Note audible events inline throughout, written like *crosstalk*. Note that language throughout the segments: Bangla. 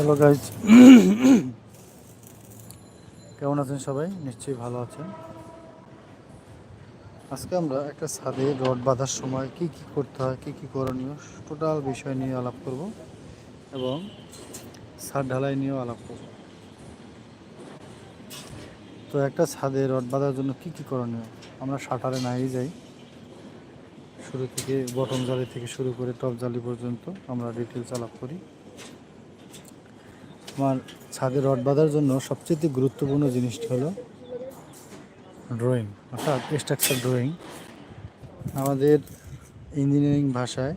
হ্যালো গাইজ কেমন আছেন সবাই? নিশ্চয়ই ভালো আছেন। আজকে আমরা একটা ছাদে রড বাঁধার সময় কি কি করতে হয়, কি কি করণীয়, টোটাল বিষয় নিয়ে আলাপ করব এবং ছাদ ঢালাই নিয়েও আলাপ করব। তো একটা ছাদে রড বাঁধার জন্য কি কি করণীয়? আমরা শাটারে নাই যাই। শুরু থেকে বটম জালি থেকে শুরু করে টপ জালি পর্যন্ত আমরা ডিটেলস আলাপ করি। আমার ছাদে রড বাঁধার জন্য সবচেয়ে গুরুত্বপূর্ণ জিনিসটা হলো ড্রয়িং অর্থাৎ স্ট্রাকচার ড্রয়িং আমাদের ইঞ্জিনিয়ারিং ভাষায়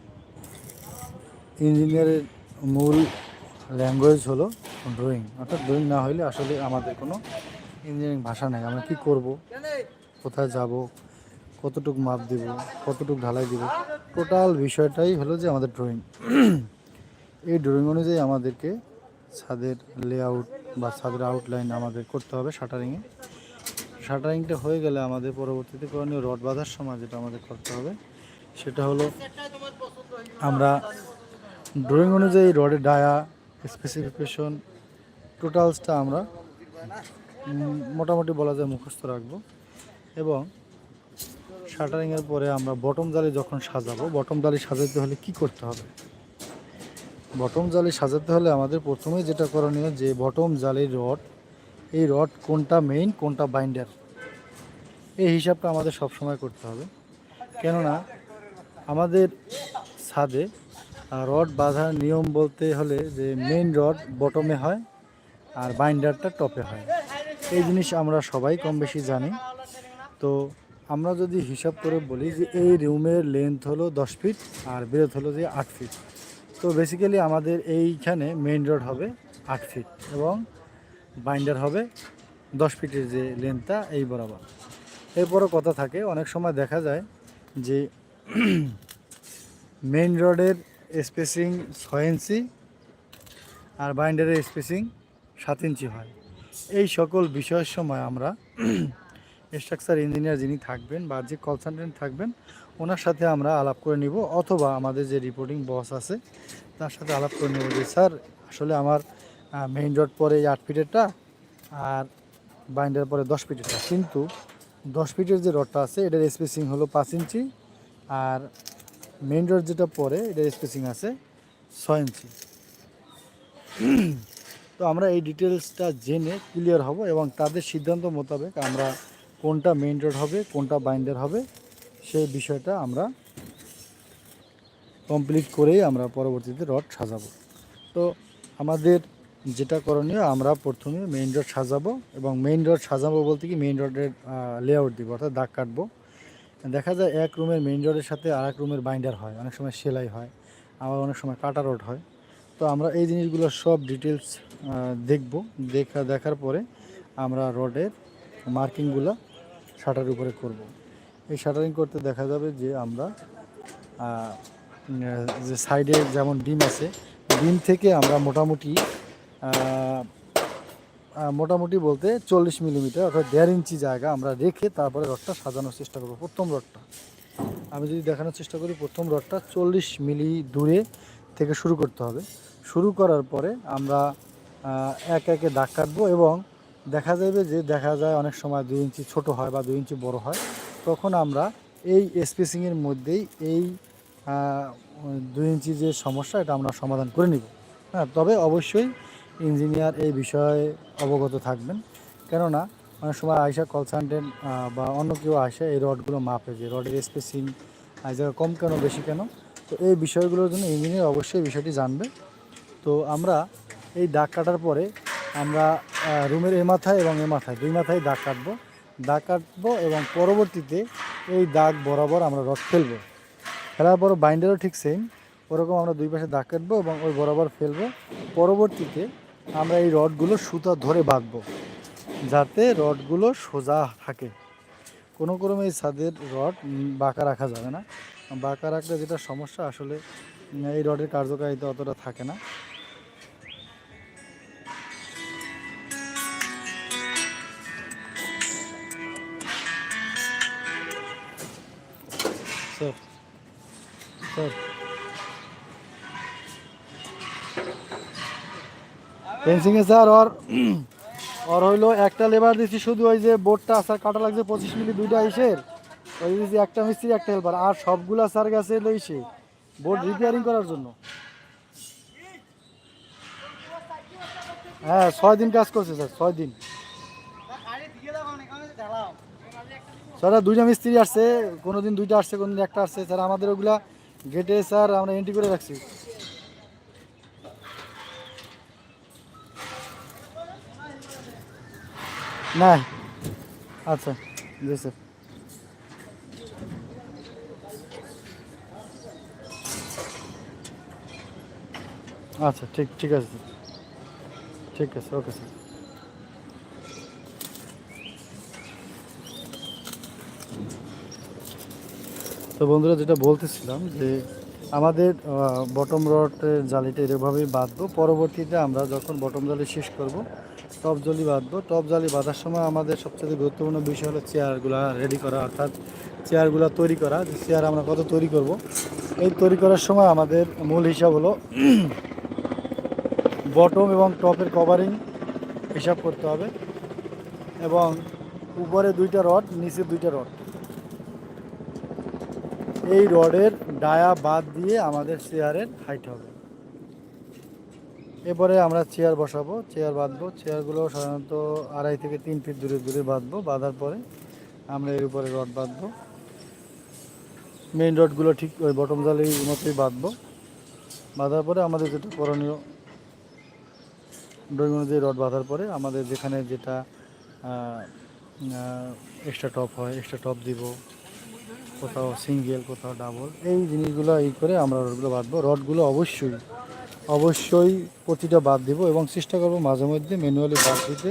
ইঞ্জিনিয়ারের মূল ল্যাঙ্গুয়েজ হলো ড্রয়িং অর্থাৎ ড্রয়িং না হলে আসলে আমাদের কোনো ইঞ্জিনিয়ারিং ভাষা নেই। আমরা কি করব? কোথায় যাব? কতটুক মাপ দেব? কতটুক ঢালাই দেব? টোটাল বিষয়টাই হলো যে আমাদের ড্রয়িং এই ড্রয়িং অনুযায়ী আমাদেরকে ছাদের লেআউট বা ছাদের আউটলাইন আমাদের করতে হবে শাটারিংয়ে শাটারিংটা হয়ে গেলে আমাদের পরবর্তীতে করণীয় রড বাঁধার সময় যেটা আমাদের করতে হবে, সেটা হলো আমরা ড্রয়িং অনুযায়ী রডের ডায়া স্পেসিফিকেশন টোটালসটা আমরা মোটামুটি বলা যায় মুখস্থ রাখব এবং শাটারিংয়ের পরে আমরা বটম জালি যখন সাজাবো বটম জালি সাজাতে হলে কি করতে হবে? বটম জালি সাজাতে হলে আমাদের প্রথমে যেটা করণীয় যে বটম জালির রড, এই রড কোনটা মেইন কোনটা বাইন্ডার এই হিসাবটা আমাদের সব সময় করতে হবে। কেননা আমাদের ছাদে রড বাঁধার নিয়ম বলতে হলে যে মেইন রড বটমে হয় আর বাইন্ডারটা টপে হয়। এই জিনিস আমরা সবাই কম বেশি জানি। তো আমরা যদি হিসাব করে বলি যে এই রুমের লেন্থ হলো দশ ফিট আর বেরোত হলো যে আট ফিট তো বেসিক্যালি আমাদের এইখানে মেইন রড হবে আট ফিট এবং বাইন্ডার হবে দশ ফিটের যে লেন্থটা এই বরাবর। এরপরও কথা থাকে, অনেক সময় দেখা যায় যে মেইন রডের স্পেসিং ছয় ইঞ্চি আর বাইন্ডারের স্পেসিং সাত ইঞ্চি হয়। এই সকল বিষয়ের সময় আমরা *clears throat* স্ট্রাকচার ইঞ্জিনিয়ার যিনি থাকবেন বা যে কনসালটেন্ট থাকবেন ওনার সাথে আমরা আলাপ করে নিব, অথবা আমাদের যে রিপোর্টিং বস আছে, তার সাথে আলাপ করে নেব যে, স্যার, আসলে আমার মেইন রড পরে এই আট ফিটেরটা আর বাইন্ডার পরে দশ ফিটেরটা কিন্তু দশ ফিটের যে রডটা আছে, এটার স্পেসিং হলো পাঁচ ইঞ্চি আর মেইন রড যেটা পরে, এটার স্পেসিং আছে ছয় ইঞ্চি। তো আমরা এই ডিটেলসটা জেনে ক্লিয়ার হব এবং তাদের সিদ্ধান্ত মোতাবেক আমরা কোনটা মেইন রোড হবে, কোনটা বাইন্ডার হবে সেই বিষয়টা আমরা কমপ্লিট করেই আমরা পরবর্তীতে রড সাজাবো। তো আমাদের যেটা করণীয়, আমরা প্রথমে মেইন রড সাজাবো এবং মেইন রড সাজাবো বলতে কি মেইন রডের লেআউট দিব, অর্থাৎ দাগ কাটবো। দেখা যায় এক রুমের মেইন রডের সাথে আর এক রুমের বাইন্ডার হয়, অনেক সময় সেলাই হয়, আবার অনেক সময় কাটা রড হয়। তো আমরা এই জিনিসগুলো সব ডিটেলস দেখব, দেখা, দেখার পরে আমরা রডের মার্কিংগুলো শাটার উপরে করব। এই শাটারিং করতে দেখা যাবে যে আমরা যে সাইডে যেমন ডিম আছে, ডিম থেকে আমরা মোটামুটি মোটামুটি বলতে চল্লিশ মিলিমিটার অর্থাৎ দেড় ইঞ্চি জায়গা আমরা রেখে তারপরে রডটা সাজানোর চেষ্টা করব, প্রথম রডটা। আমি যদি দেখানোর চেষ্টা করি, প্রথম রডটা চল্লিশ মিলি দূরে থেকে শুরু করতে হবে। শুরু করার পরে আমরা এক একে দাগ কাটবো এবং দেখা যাবে যে দেখা যায় অনেক সময় দুই ইঞ্চি ছোট হয় বা দুই ইঞ্চি বড় হয়। তখন আমরা এই স্পেসিংয়ের মধ্যেই এই দুই ইঞ্চি যে সমস্যা, এটা আমরা সমাধান করে নিব। হ্যাঁ তবে অবশ্যই ইঞ্জিনিয়ার এই বিষয়ে অবগত থাকবেন। কেননা, অনেক সময় আইসা কনসালটেন্ট বা অন্য কেউ আসে, এই রডগুলো মাপে যে রডের স্পেসিং এই কম কেন, বেশি কেন, তো এই বিষয়গুলোর জন্য ইঞ্জিনিয়ার অবশ্যই বিষয়টি জানবে। তো আমরা এই দাগ কাটার পরে আমরা রুমের এ মাথায় এবং এ মাথায়, দুই মাথায় দাগ কাটবো। দাগ কাটবো এবং পরবর্তীতে এই দাগ বরাবর আমরা রড ফেলব। ফেলার পর বাইন্ডারও ঠিক সেম ওরকম আমরা দুই পাশে দাগ কাটবো এবং ওই বরাবর ফেলব। পরবর্তীতে আমরা এই রডগুলো সুতা ধরে বাঁধবো, যাতে রডগুলো সোজা থাকে। কোনো ক্রমে এই ছাদের রড বাঁকা রাখা যাবে না। বাঁকা রাখলে যেটা সমস্যা, আসলে এই রডের কার্যকারিতা অতটা থাকে না। স্যার স্যার ফেন্সিংয়ে স্যার ওর ওর হইল একটা লেবার দিচ্ছি শুধু ওই যে বোর্ডটা স্যার কাটা লাগছে পঁচিশ মিলি, দুইটা ইসের। ওই দিচ্ছি একটা মিস্ত্রি একটা হেল্পার আর সবগুলা স্যার গেছে ইসে, বোর্ড রিপেয়ারিং করার জন্য। হ্যাঁ ছয় দিন কাজ করছে স্যার ছয় দিন। স্যার, দুইটা মিস্ত্রি আসছে কোনো দিন দুইটা আসছে কোনো দিন একটা আসছে। স্যার, আমাদের ওগুলা গেটে, স্যার, আমরা এন্ট্রি করে রাখছি। না। আচ্ছা জি, স্যার। আচ্ছা ঠিক ঠিক আছে ঠিক আছে, ওকে, স্যার। তো বন্ধুরা যেটা বলতেছিলাম যে আমাদের বটম রডের জালিটা এরভাবেই বাঁধবো। পরবর্তীতে আমরা যখন বটম জালি শেষ করব টপ জালি বাঁধবো। টপ জালি বাঁধার সময় আমাদের সবচেয়ে গুরুত্বপূর্ণ বিষয় হলো চেয়ারগুলো রেডি করা, অর্থাৎ চেয়ারগুলো তৈরি করা। যে চেয়ার আমরা কত তৈরি করব? এই তৈরি করার সময় আমাদের মূল হিসাব হলো *clears throat* বটম এবং টপের কভারিং হিসাব করতে হবে। এবং উপরে দুইটা রড নিচে দুইটা রড এই রডের ডায়া বাদ দিয়ে আমাদের চেয়ারের হাইট হবে। এরপরে আমরা চেয়ার বসাবো, চেয়ার বাঁধবো। চেয়ারগুলো সাধারণত আড়াই থেকে তিন ফিট দূরে দূরে বাঁধবো। বাঁধার পরে আমরা এর উপরে রড বাঁধবো। মেইন রডগুলো ঠিক ওই বটম জালির মতোই বাঁধবো। বাঁধার পরে আমাদের যেটা করণীয় ড্রয়িং অনুযায়ী রড বাঁধার পরে আমাদের যেখানে যেটা এক্সট্রা টপ হয় এক্সট্রা টপ দিব। কোথাও সিঙ্গেল, কোথাও ডাবল, এই জিনিসগুলো এই করে আমরা রডগুলো বাঁধবো। রডগুলো অবশ্যই অবশ্যই প্রতিটা বাদ দিব এবং চেষ্টা করব মাঝে মধ্যে ম্যানুয়ালি বাদ দিতে।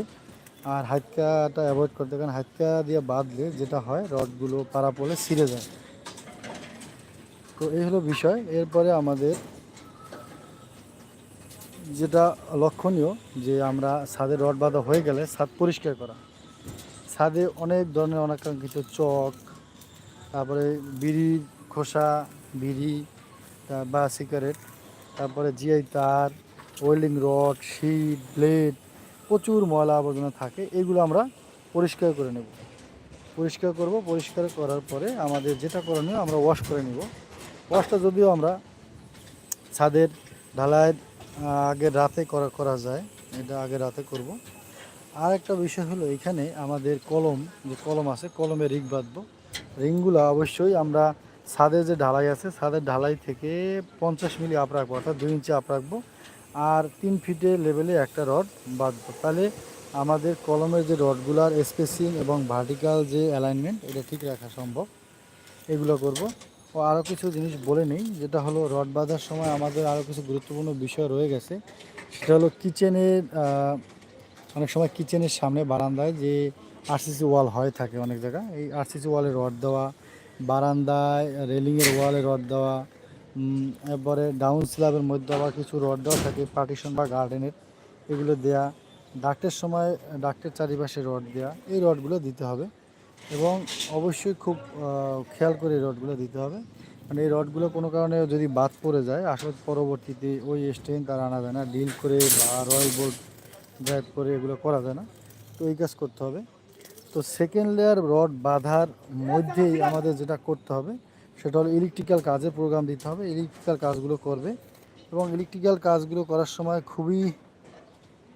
আর হাতকাটা অ্যাভয়েড করতে, কারণ হাতকা দিয়ে বাঁধলে যেটা হয়, রডগুলো পাড়া পড়লে ছিঁড়ে যায়। তো এই হলো বিষয়। এরপরে আমাদের যেটা লক্ষণীয়, যে আমরা ছাদে রড বাঁধা হয়ে গেলে ছাদ পরিষ্কার করা। ছাদে অনেক ধরনের অনাকাঙ্ক্ষিত চক তারপরে বিড়ি খোসা, বিড়ি বা সিগারেট, তারপরে জিআই তার, ওয়েল্ডিং রড, শিট, ব্লেড, প্রচুর ময়লা আবর্জনা থাকে, এগুলো আমরা পরিষ্কার করে নেব। পরিষ্কার করব, পরিষ্কার করার পরে আমাদের যেটা করণীয় আমরা ওয়াশ করে নেব। ওয়াশটা যদিও আমরা ছাদের ঢালাইয়ের আগের রাতে করা করা যায়, এটা আগের রাতে করব। আর একটা বিষয় হলো এখানে আমাদের কলম, যে কলম আছে, কলমে রিং বাঁধবো। রিংগুলো অবশ্যই আমরা ছাদের যে ঢালাই আছে, ছাদের ঢালাই থেকে পঞ্চাশ মিলি আপ রাখব, অর্থাৎ দুই ইঞ্চি আপ রাখব। আর তিন ফিটের লেভেলে একটা রড বাঁধবো। তাহলে আমাদের কলমের যে রডগুলার স্পেসিং এবং ভার্টিক্যাল যে অ্যালাইনমেন্ট এটা ঠিক রাখা সম্ভব। এগুলো করব। ও আরও কিছু জিনিস বলে নেই, যেটা হলো রড বাঁধার সময় আমাদের আরও কিছু গুরুত্বপূর্ণ বিষয় রয়ে গেছে। সেটা হলো কিচেনের অনেক সময় কিচেনের সামনে বারান্দায় যে আরসিসি ওয়াল হয়ে থাকে অনেক জায়গায়। এই আরসিসি ওয়ালে রড দেওয়া, বারান্দায় রেলিংয়ের ওয়ালে রড দেওয়া এরপরে ডাউন স্ল্যাবের মধ্যে আবার কিছু রড দেওয়া থাকে পার্টিশন বা গার্ডেনের এগুলো দেয়া ডাক্টের সময় ডাক্টের চারিপাশে রড দেওয়া এই রডগুলো দিতে হবে। এবং অবশ্যই খুব খেয়াল করে এই রডগুলো দিতে হবে। মানে এই রডগুলো কোনো কারণে যদি বাদ পড়ে যায়, আসলে পরবর্তীতে ওই স্টেন তার আনা যায় না। ডিল করে বা রয়্যাল বোর্ড ড্রাইভ করে এগুলো করা যায় না। তো এই কাজ করতে হবে। তো সেকেন্ড লেয়ার রড বাঁধার মধ্যেই আমাদের যেটা করতে হবে, সেটা হলো ইলেকট্রিক্যাল কাজের প্রোগ্রাম দিতে হবে। ইলেকট্রিক্যাল কাজগুলো করবে এবং ইলেকট্রিক্যাল কাজগুলো করার সময় খুবই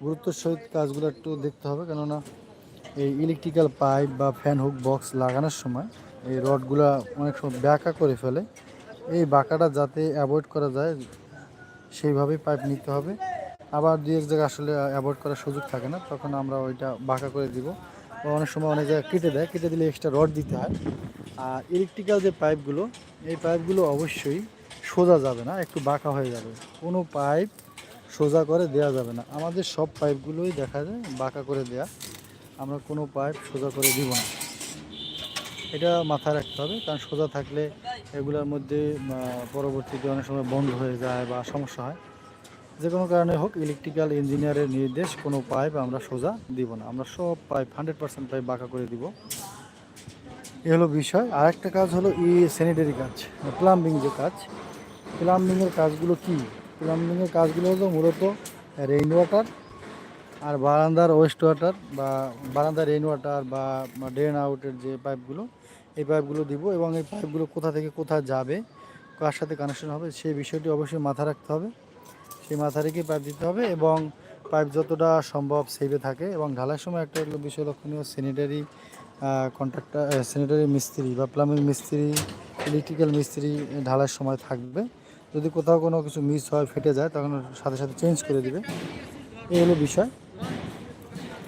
গুরুত্ব সহিত কাজগুলো একটু দেখতে হবে। কেননা এই ইলেকট্রিক্যাল পাইপ বা ফ্যান হুক বক্স লাগানোর সময় এই রডগুলো অনেক সময় ব্যাকা করে ফেলে। এই বাঁকাটা যাতে অ্যাভয়েড করা যায়, সেইভাবেই পাইপ নিতে হবে। আবার দুই এক জায়গায় আসলে অ্যাভয়েড করার সুযোগ থাকে না, তখন আমরা ওইটা বাঁকা করে দিব। অনেক সময় অনেক জায়গায় কেটে দেয়, কেটে দিলে এক্সট্রা রড দিতে হয়। আর ইলেকট্রিক্যাল যে পাইপগুলো এই পাইপগুলো অবশ্যই সোজা যাবে না, একটু বাঁকা হয়ে যাবে। কোনো পাইপ সোজা করে দেয়া যাবে না। আমাদের সব পাইপগুলোই দেখা যায় বাঁকা করে দেয়া। আমরা কোনো পাইপ সোজা করে দিব না। এটা মাথায় রাখতে হবে, কারণ সোজা থাকলে এগুলোর মধ্যে পরবর্তীতে অনেক সময় বন্ধ হয়ে যায় বা সমস্যা হয়। যে কোনো কারণে হোক ইলেকট্রিক্যাল ইঞ্জিনিয়ারের নির্দেশ, কোনো পাইপ আমরা সোজা দিব না। আমরা সব পাইপ হান্ড্রেড পার্সেন্ট পাইপ বাঁকা করে দিব। এ হলো বিষয়। আর একটা কাজ হলো ই স্যানিটারি কাজ প্লাম্বিং যে কাজ। প্লাম্বিংয়ের কাজগুলো কি? প্লাম্বিংয়ের কাজগুলো হলো মূলত রেইন ওয়াটার আর বারান্দার ওয়েস্ট ওয়াটার বা বারান্দার রেইন ওয়াটার বা ড্রেন আউটের যে পাইপগুলো এই পাইপগুলো দিব এবং এই পাইপগুলো কোথা থেকে কোথায় যাবে, কার সাথে কানেকশন হবে, সেই বিষয়টি অবশ্যই মাথায় রাখতে হবে। সেই মাথা পাইপ দিতে হবে এবং পাইপ যতটা সম্ভব সেভে থাকে এবং ঢালার সময় একটা বিষয় লক্ষণীয় স্যানিটারি কন্ট্রাক্টর স্যানিটারি মিস্ত্রি বা প্লাম্বিং মিস্ত্রি ইলেকট্রিক্যাল মিস্ত্রি ঢালার সময় থাকবে। যদি কোথাও কোনো কিছু মিস হয়, ফেটে যায়, তখন সাথে সাথে চেঞ্জ করে দিবে। এই হলো বিষয়।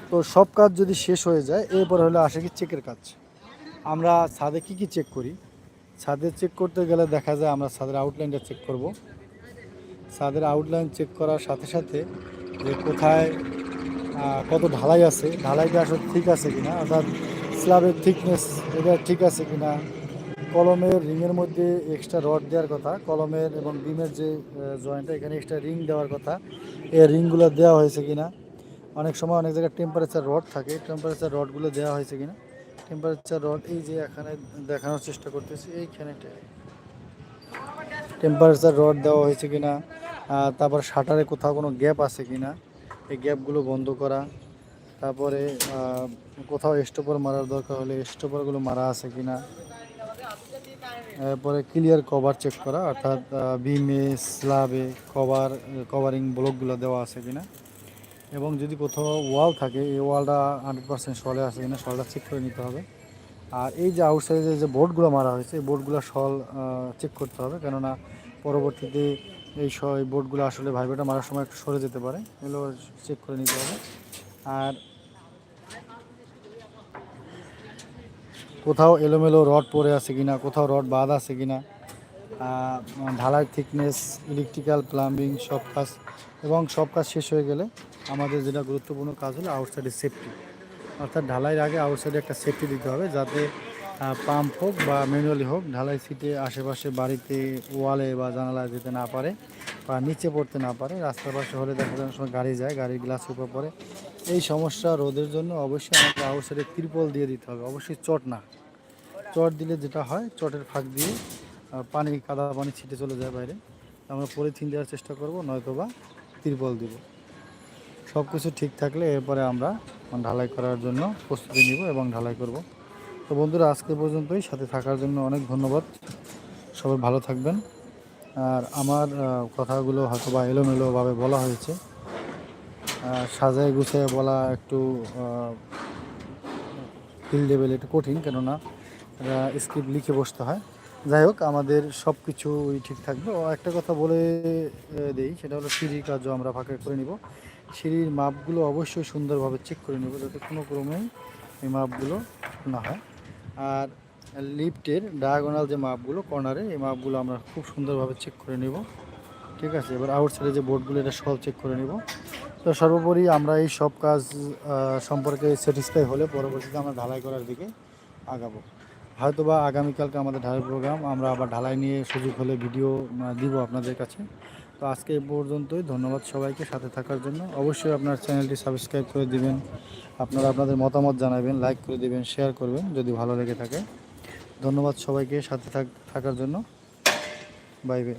তো সব কাজ যদি শেষ হয়ে যায়, এরপর হলো আসে কি চেকের কাজ। আমরা ছাদে কি কি চেক করি? ছাদে চেক করতে গেলে দেখা যায় আমরা ছাদের আউটলাইনটা চেক করব। ছাদের আউটলাইন চেক করার সাথে সাথে যে কোথায় কত ঢালাই আছে, ঢালাইটা আসলে ঠিক আছে কিনা, অর্থাৎ স্ল্যাবের থিকনেস এটা ঠিক আছে কিনা, কলমের রিংয়ের মধ্যে এক্সট্রা রড দেওয়ার কথা, কলমের এবং বিমের যে জয়েন্টটা এখানে এক্সট্রা রিং দেওয়ার কথা, এই রিংগুলো দেওয়া হয়েছে কিনা, অনেক সময় অনেক জায়গায় টেম্পারেচার রড থাকে টেম্পারেচার রডগুলো দেওয়া হয়েছে কিনা টেম্পারেচার রড এই যে এখানে দেখানোর চেষ্টা করতেছি, এইখানে টেম্পারেচার রড দেওয়া হয়েছে কিনা তারপর শাটারে কোথাও কোনো গ্যাপ আছে কিনা, এই গ্যাপগুলো বন্ধ করা, তারপরে কোথাও স্টোপার মারার দরকার হলে স্টোপারগুলো মারা আছে কিনা, এরপরে ক্লিয়ার কভার চেক করা, অর্থাৎ বিমে স্ল্যাবে কভার কভারিং ব্লকগুলো দেওয়া আছে কিনা, এবং যদি কোথাও ওয়াল থাকে, এই ওয়ালটা হান্ড্রেড পার্সেন্ট সলে আছে কিনা, সলটা চেক করে নিতে হবে। আর এই যে আউটসাইডে যে বোর্ডগুলো মারা হয়েছে, এই বোর্ডগুলো সল চেক করতে হবে। কেননা পরবর্তীতে এই স, এই বোর্ডগুলো আসলে ভাইবেটা মারার সময় একটু সরে যেতে পারে। এগুলো চেক করে নিতে হবে। আর কোথাও এলোমেলো রড পড়ে আছে কিনা, কোথাও রড বাদ আছে কিনা ঢালাই থিকনেস ইলেকট্রিক্যাল প্লাম্বিং সব কাজ, এবং সব কাজ শেষ হয়ে গেলে আমাদের যেটা গুরুত্বপূর্ণ কাজ হলো আউটসাইডের সেফটি অর্থাৎ ঢালাইয়ের আগে আউটসাইডে একটা সেফটি দিতে হবে যাতে পাম্প হোক বা ম্যানুয়ালি হোক, ঢালাই সিটে আশেপাশে বাড়িতে ওয়ালে বা জানালায় যেতে না পারে বা নিচে পড়তে না পারে, রাস্তার পাশে হলে দেখা যায় সময় গাড়ি যায় গাড়ির গ্লাস উপর পড়ে। এই সমস্যা রোধের জন্য অবশ্যই আমাকে আউটসাইডে ত্রিপল দিয়ে দিতে হবে, অবশ্যই চট না। চট দিলে যেটা হয়, চটের ফাঁক দিয়ে পানি, কাদা পানি ছিটে চলে যায় বাইরে। আমরা পলিথিন দেওয়ার চেষ্টা করব নয়তো বা তিরপল দিব। সব কিছু ঠিক থাকলে এরপরে আমরা ঢালাই করার জন্য প্রস্তুতি নিব এবং ঢালাই করব। তো বন্ধুরা, আজকে পর্যন্তই। সাথে থাকার জন্য অনেক ধন্যবাদ। সবাই ভালো থাকবেন। আর আমার কথাগুলো হয়তো বা এলোমেলোভাবে বলা হয়েছে। সাজায় গুছিয়ে বলা একটু ফিল লেভেল একটু কঠিন, কেননা স্ক্রিপ্ট লিখে বসতে হয়। যাই হোক, আমাদের সব কিছুই ঠিক থাকবে। ও একটা কথা বলে দেই, সেটা হলো সিঁড়ির কাজও আমরা ফাঁকে করে নিব। সিঁড়ির মাপগুলো অবশ্যই সুন্দরভাবে চেক করে নেব যাতে কোনো ক্রমেই এই মাপগুলো না হয়। আর লিফটের ডায়াগোনাল যে মাপগুলো কর্নারে এই মাপগুলো আমরা খুব সুন্দরভাবে চেক করে নেব। ঠিক আছে? এবার আউটসাইডে যে বোর্ডগুলো এটা সব চেক করে নেব। তো সর্বোপরি আমরা এই সব কাজ সম্পর্কে স্যাটিসফাই হলে পরবর্তীতে আমরা ঢালাই করার দিকে আগাবো। হয়তো বা আগামীকালকে আমাদের ঢালাই প্রোগ্রাম আমরা আবার ঢালাই নিয়ে সুযোগ হলে ভিডিও দিব আপনাদের কাছে। তো আজকে এই পর্যন্তই। ধন্যবাদ সবাইকে সাথে থাকার জন্য। অবশ্যই আপনার চ্যানেলটি সাবস্ক্রাইব করে দিবেন। আপনারা আপনাদের মতামত জানাবেন লাইক করে দিবেন শেয়ার করবেন, যদি ভালো লেগে থাকে। ধন্যবাদ সবাইকে সাথে থাক- থাকার জন্য। Bye bye